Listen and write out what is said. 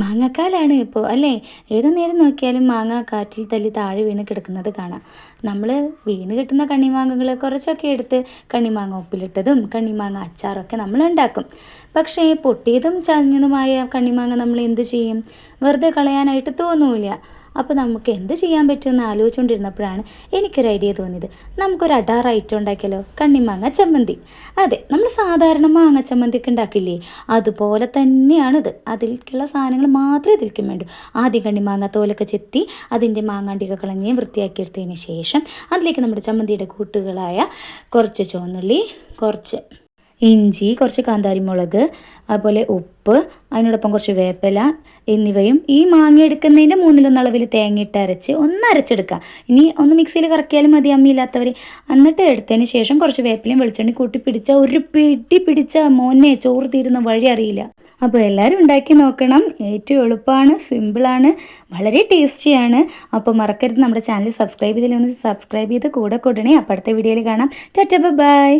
മാങ്ങാക്കാലാണ് ഇപ്പോൾ അല്ലേ? ഏത് നേരം നോക്കിയാലും മാങ്ങ കാറ്റിൽ തല്ലി താഴെ വീണ് കിടക്കുന്നത് കാണാം. നമ്മൾ വീണ് കിട്ടുന്ന കണ്ണിമാങ്ങകൾ കുറച്ചൊക്കെ എടുത്ത് കണ്ണിമാങ്ങ ഉപ്പിലിട്ടതും കണ്ണിമാങ്ങ അച്ചാറൊക്കെ നമ്മൾ ഉണ്ടാക്കും. പക്ഷേ പൊട്ടിയതും ചതഞ്ഞതുമായ കണ്ണിമാങ്ങ നമ്മൾ എന്ത് ചെയ്യും? വെറുതെ കളയാനായിട്ട് തോന്നൂല അപ്പോൾ നമുക്ക് എന്ത് ചെയ്യാൻ പറ്റുമെന്ന് ആലോചിച്ചുകൊണ്ടിരുന്നപ്പോഴാണ് എനിക്കൊരു ഐഡിയ തോന്നിയത്. നമുക്കൊരു അടാർ ഐറ്റം ഉണ്ടാക്കിയാലോ? കണ്ണിമാങ്ങ ചമ്മന്തി. അതെ നമ്മൾ സാധാരണ മാങ്ങ ചമ്മന്തി ഒക്കെ ഉണ്ടാക്കില്ലേ? അതുപോലെ തന്നെയാണിത്. അതിലേക്കുള്ള സാധനങ്ങൾ മാത്രമേ ഇതിലേക്കും വേണ്ടൂ. ആദ്യം കണ്ണിമാങ്ങ തോലൊക്കെ ചെത്തി അതിന്റെ മാങ്ങാണ്ടിയൊക്കെ കളഞ്ഞേ വൃത്തിയാക്കി എടുത്തതിന് ശേഷം അതിലേക്ക് നമ്മുടെ ചമ്മന്തിയുടെ കൂട്ടുകളായ കുറച്ച് ചുവന്നുള്ളി കുറച്ച് ഇഞ്ചി കുറച്ച് കാന്താരി മുളക് അതുപോലെ ഉപ്പ് അതിനോടൊപ്പം കുറച്ച് വേപ്പില എന്നിവയും ഈ മാങ്ങ എടുക്കുന്നതിന്റെ മൂന്നിലൊന്ന് അളവിൽ തേങ്ങയിട്ട് അരച്ച് ഒന്ന് അരച്ചെടുക്കുക ഇനി ഒന്ന് മിക്സിയിൽ കറക്കിയാലും മതി അമ്മിയില്ലാത്തവർ എന്നിട്ട് എടുത്തതിന് ശേഷം കുറച്ച് വേപ്പിലയും വെളിച്ചെണ്ണി കൂട്ടി പിടിച്ച ഒരു പിടി പിടിച്ച മോനെ ചോറ് തീരുന്ന വഴി അറിയില്ല. അപ്പോൾ എല്ലാവരും ഉണ്ടാക്കി നോക്കണം. ഏറ്റവും എളുപ്പമാണ് സിമ്പിളാണ് വളരെ ടേസ്റ്റിയാണ്. അപ്പോൾ മറക്കരുത് നമ്മുടെ ചാനൽ സബ്സ്ക്രൈബ് ചെയ്തില്ല ഒന്ന് സബ്സ്ക്രൈബ് ചെയ്ത് കൂടെ കൂടണേ. അപ്പോൾ അടുത്ത വീഡിയോയിൽ കാണാം. Tata bye.